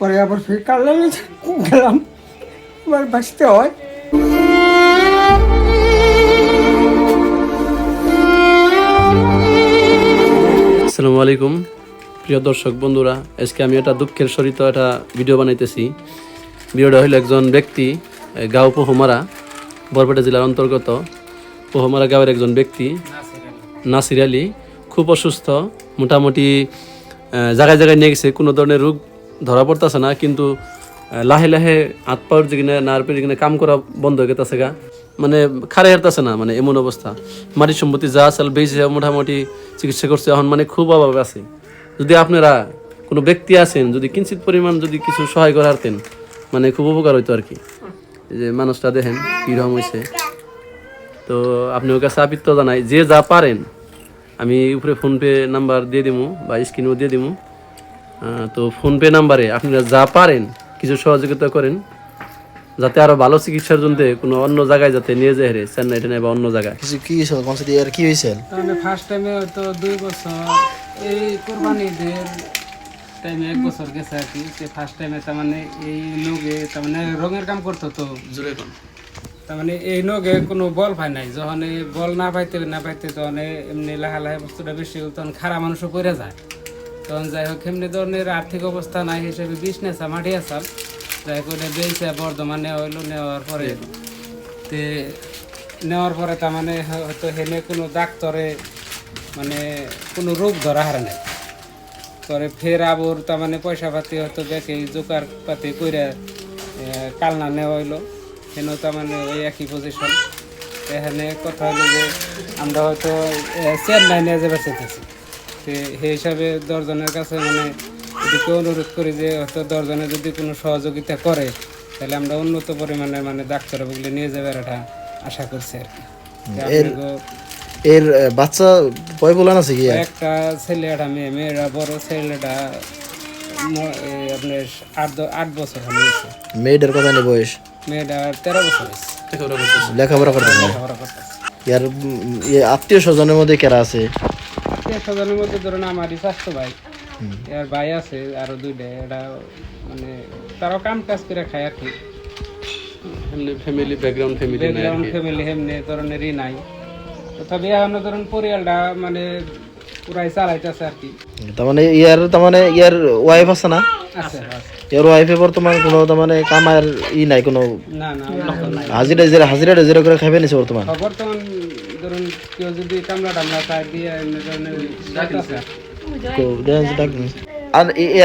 পরে আবার ফির কাটলাম গেলাম। এবার বাঁচতে হয়। আসসালামু আলাইকুম। প্রিয় দর্শক বন্ধুরা, আজকে আমি একটা দুঃখের সরিত একটা ভিডিও বানাইতেছি। ভিডিওটা হইল একজন ব্যক্তি গাঁও পোহমারা, বরপেটা জেলার অন্তর্গত। পোহমারা গাঁয়ের একজন ব্যক্তি, নাসির আলী। খুব অসুস্থ, মোটামুটি জায়গায় জায়গায় নিয়ে গেছে, কোনো ধরনের রোগ ধরা পড়তেছে না, কিন্তু লাহে লাহে হাত পাওয়ার যেখানে নার্ভের যেখানে কাম করা বন্ধ হয়ে গেছে গা। মানে খারে হারতেছে না মানে এমন অবস্থা। মাটি সম্পত্তি যা চাল বেশি মোটামুটি চিকিৎসা করছে, এখন মানে খুব অভাব আছে। যদি আপনারা কোনো ব্যক্তি আছেন, যদি কিঞ্চিত পরিমাণ যদি কিছু সহায় করে হারতেন মানে খুব উপকার হইতো আর কি। যে মানুষটা দেখেন কীরকম হয়েছে তো আপনি ওর কাছে জানাই, যে যা পারেন, আমি উপরে ফোনপে নাম্বার দিয়ে দিবো বা স্ক্রিনেও দিয়ে দিবো তো ফোনপে নাম্বারে আপনারা যা পারেন কিছু সহযোগিতা করেন যাতে আরও ভালো চিকিৎসার জন্য কোনো অন্য জায়গায় যাতে নিয়ে যায় হেরে চেন্নাই টেন্নাই বা অন্য জায়গায়। কিছু কি হয়েছিল কনসার্ট ইয়ার কি হয়েছিল তাহলে ফার্স্ট টাইমে হয়তো দুই বছর এই কোরবানি ঈদের টাইমে এক বছর গেছে আর কি। সে ফার্স্ট টাইমে তার মানে এই নগে তার মানে রঙের কাম করতো তো। জোরে কোন। তার মানে এই নগে কোনো বল পায় নাই। যখন এই বল না পাইতে না পাইতে তখন এমনি লাহা লাহে বস্তুটা বেশি তখন খারাপ মানুষও পড়ে যায়। তখন যাই হোক এমনি ধরনের আর্থিক অবস্থা নাই হিসেবে বিজনেস মাটি আসাল যাই করে বেইছে বর্ধমানে হইল নেওয়ার পরে তে নেওয়ার পরে তার মানে হয়তো হেনে কোনো ডাক্তরে মানে কোনো রোগ ধরা হারে নাই। পরে ফের আবর তার মানে পয়সা পাতি হয়তো দেখে জোগাড় পাতি কইরা কালনা নেওয়া হইল। হেন তার মানে ওই একই পজিশন এখানে কথা হলো যে আমরা হয়তো চেন্নাই নিয়ে যাবে চাইতেছি। সেই হিসাবে দশজনের কাছে মানে এদিকে অনুরোধ করি যে হয়তো দশজনে যদি কোনো সহযোগিতা করে তাহলে আমরা উন্নত পরিমাণে মানে ডাক্তার বলে নিয়ে যাবার একটা আশা করছি আর কি। এর বাচ্চা বয় বলান আছে কি একটা ছেলে একটা মেয়ে মেয়েরা বড় ছেলেটা আপনার আট আট বছর হয়েছে মেয়েটার কথা নেই বয়স? মেয়েটা তেরো বছর লেখাপড়া করতে লেখাপড়া করতেছে। ইয়ার আত্মীয় স্বজনের মধ্যে কেরা আছে? আত্মীয় স্বজনের মধ্যে ধরুন আমারই স্বাস্থ্য ভাই। এর ভাই আছে আরও দুইটা এটা মানে তারাও কাম কাজ করে খায় আর কি। ফ্যামিলি ব্যাকগ্রাউন্ড ফ্যামিলি আর ব্যাকগ্রাউন্ড। ফ্যামিলি এমনি ধরনেরই নাই। তথাপি এখন ধরুন পরিয়ালটা মানে পুরাই চালাইতেছে আর কি। তার মানে ইয়ার তার মানে ইয়ার ওয়াইফ আছে না। ইয়ার ওয়াইফে বর্তমান কোনো তার মানে কামার ই নাই কোনো। হাজিরা হাজিরা হাজিরা করে খাইবে নিছে বর্তমান? বর্তমান কেউ যদি কামলা টামলা খায় দিয়ে এমনি ধরনের।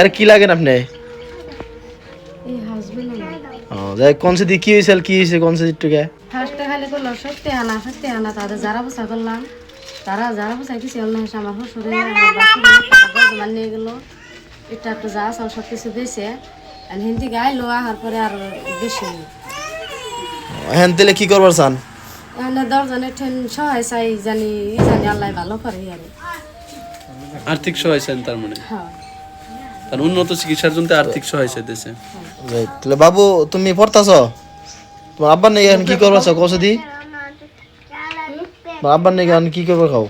আর কি লাগেন আপনি? এই হাজবেন্ড ও যাই কোন সে কি কি হয়েছে কোন সে টুকে ফার্স্টে খালি করল সত্যি আনা সত্যি আনা তাদের যারা বসা করলাম তারা যারা বসা কিছু অন্য হয়েছে আমার শ্বশুরে আমার নিয়ে গেলো। এটা একটু যা চাল সব কিছু দিয়েছে আর হিন্দি গাইলো আহার পরে আর বেশি হ্যান তেলে কি করবার চান? এখানে দশজনের ঠেন সহায় চাই জানি জানি আল্লাহ ভালো করে আর আর্থিক সহায় চান তার মানে? হ্যাঁ। তার উন্নত চিকিৎসার জন্য আর্থিক সহায় চাইতেছে। তাহলে বাবু তুমি পড়তাছ? তোমার আব্বার নেই এখন কি করবার চাও? কৌশো দি। আব্বার নেই এখন কি করবার খাও?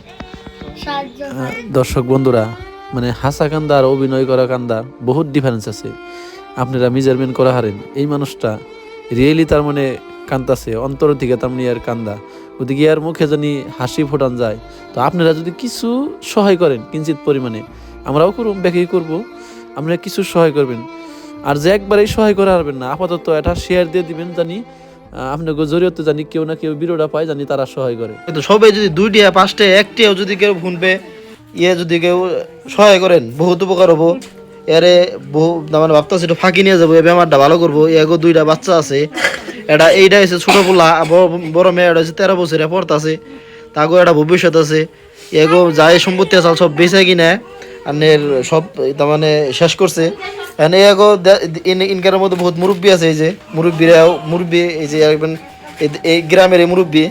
দর্শক বন্ধুরা মানে হাসা কান্দা আর অভিনয় করা কান্দা বহুত ডিফারেন্স আছে। আপনারা মেজারমেন্ট করা হারেন। এই মানুষটা রিয়েলি তার মানে কান্দাছে অন্তর থেকে তার মানে আর কান্দা। ওদিকে আর মুখে জানি হাসি ফোটান যায়। তো আপনারা যদি কিছু সহায় করেন কিঞ্চিত পরিমাণে, আমরাও করব ব্যাকেই করব। আপনারা কিছু সহায় করবেন। আর যে একবারেই সহায় করা হারবেন না, আপাতত এটা শেয়ার দিয়ে দিবেন জানি আপনাকে জরিয়তে জানি কেউ না কেউ বিরোধা পায় জানি তারা সহায় করে। কিন্তু সবাই যদি দুইটিয়া পাঁচটা একটিও যদি কেউ ফোন ইয়ে যদি কেউ সহায় করেন, বহুত উপকার হব। এরে বহু মানে ভাবতেছে ফাঁকি নিয়ে যাব, এই বেমারটা ভালো করব। এগো দুইটা বাচ্চা আছে এটা এইটা হচ্ছে ছোট পোলা বড়- মেয়ে এটা হচ্ছে তেরো বছরে পড়তাছে। তাগো একটা ভবিষ্যৎ আছে। এগো যাই সম্পত্তি আছে, সব বেঁচে কিনে, আনের সব তার মানে শেষ করছে। এনে এগো ইনকারের মধ্যে বহুত মুরব্বী আছে, এই যে মুরব্বীরাও মুরব্বী, এই যে একজন, এই- গ্রামের এই মুরব্বী,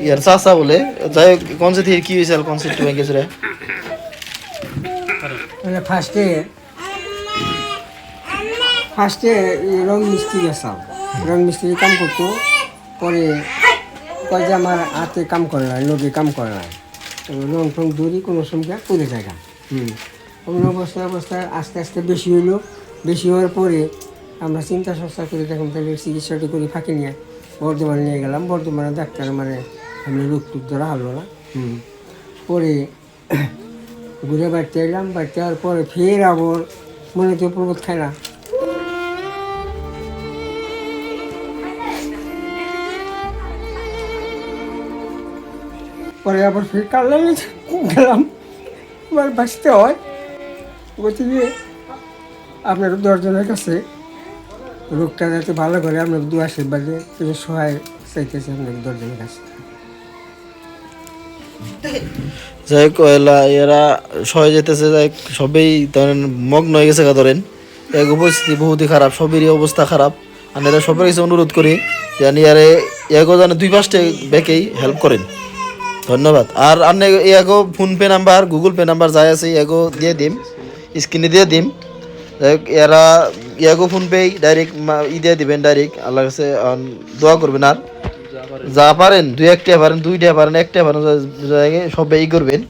ইয়ার চাচা বলে। যাই হোক থেকে কি হয়েছে কনসেপ্ট ব্যাংকে মানে ফার্স্টে ফার্স্টে রং মিস্ত্রি গেছিলাম রং মিস্ত্রি কাম করতো, পরে কয় যে আমার হাতে কাম করে না নদী কাম করে না রং টং দৌড়ি কোনো সময় করে জায়গা হুম। অন্য অবস্থায় অবস্থায় আস্তে আস্তে বেশি হইল। বেশি হওয়ার পরে আমরা চিন্তা চর্চা করে দেখুন তাহলে চিকিৎসাটি করে ফাঁকি নিয়ে বর্ধমানে নিয়ে গেলাম। বর্ধমানে ডাক্তার মানে এমনি রোগ টুক ধরা হলো না। হুম। পরে ঘুরে বাড়তে এলাম, বাড়তে যাওয়ার পরে ফের আবার মনে তো প্রবোধ খায় না। পরে আবার ফের কাল্লাম গেলাম। আবার বাঁচতে হয়। গতিকে আপনার দশজনের কাছে রোগটা যাতে ভালো করে আপনার দু আশীর্বাদে কিছু সহায় চাইতেছি আপনার দশজনের কাছে। যাই হোক এরা সয়ে যেতেছে যাই সবেই ধরেন মগ্ন হয়ে গেছে ধরেন। এক উপস্থিতি বহুতই খারাপ, সবেরই অবস্থা খারাপ। আর এরা সবার কাছে অনুরোধ করি জানি আরে এগো জানে দুই পাঁচটা ব্যাকেই হেল্প করেন। ধন্যবাদ। আর আপনি এগো PhonePe number, Google Pay number যাই আছে এগো দিয়ে দিম, স্ক্রিনে দিয়ে দিম। এরা এগো ফোন পে ডাইরেক্ট ই দিয়ে দিবেন ডাইরেক্ট আল্লাহর কাছে দোয়া করবেন আর। যা পারেন, দুই একটা পারেন, দুইটা পারেন, একটা পারেন সবাই ই করবেন।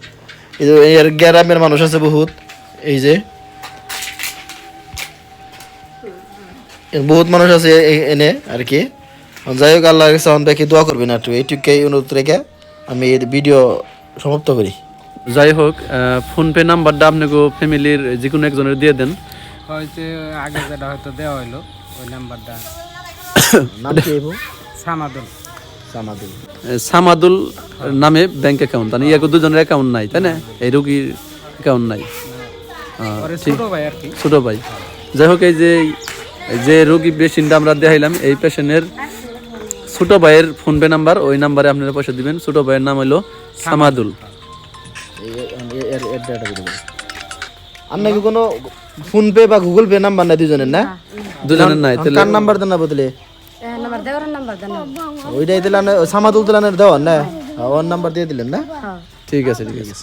এই এর গ্রামের মানুষ আছে বহুত, এই যে। বহুত মানুষ আছে এনে আর কি। যাই হোক, আল্লাহর কাছে দোয়া করবেন আর একটু এইটুকুই অনুরোধ রেখে। আমি এর ভিডিও সমাপ্ত করি। যাই হোক ফোনপে নাম্বারটা আপনাকে ফ্যামিলির যে কোনো একজনের দিয়ে দেন। হয়তো আগে যেটা হয়তো দেওয়া হইল ওই নাম্বারটা। নাম কি সামাদুল। সামাদুল। সামাদুল নামে ব্যাংক অ্যাকাউন্ট মানে ইয়াকে দুজনের অ্যাকাউন্ট নাই তাই না? এই রোগীর অ্যাকাউন্ট নাই। আহ, ছোট ভাই আর কি। ছোট ভাই। যাই হোক এই যে যে রোগী পেশেন্টটা আমরা দেখাইলাম এই পেশেন্টের ছোট ভাইয়ের ফোনপে নাম্বার ওই নাম্বারে আপনারা পয়সা দিবেন। ছোট ভাইয়ের নাম হলো সামাদুল। আপনার কি কোনো ফোন পে বা গুগল পে নাম্বার নাই দুজনের না? দুজনের নাই তাহলে কার নাম্বার দেন না বদলে? নাম্বার দেওয়ার নাম্বার দেন ওইটাই দিলেন সামাদুল দিলেন দেওয়ার না? ওর নাম্বার দিয়ে দিলেন না? হ্যাঁ ঠিক আছে ঠিক আছে।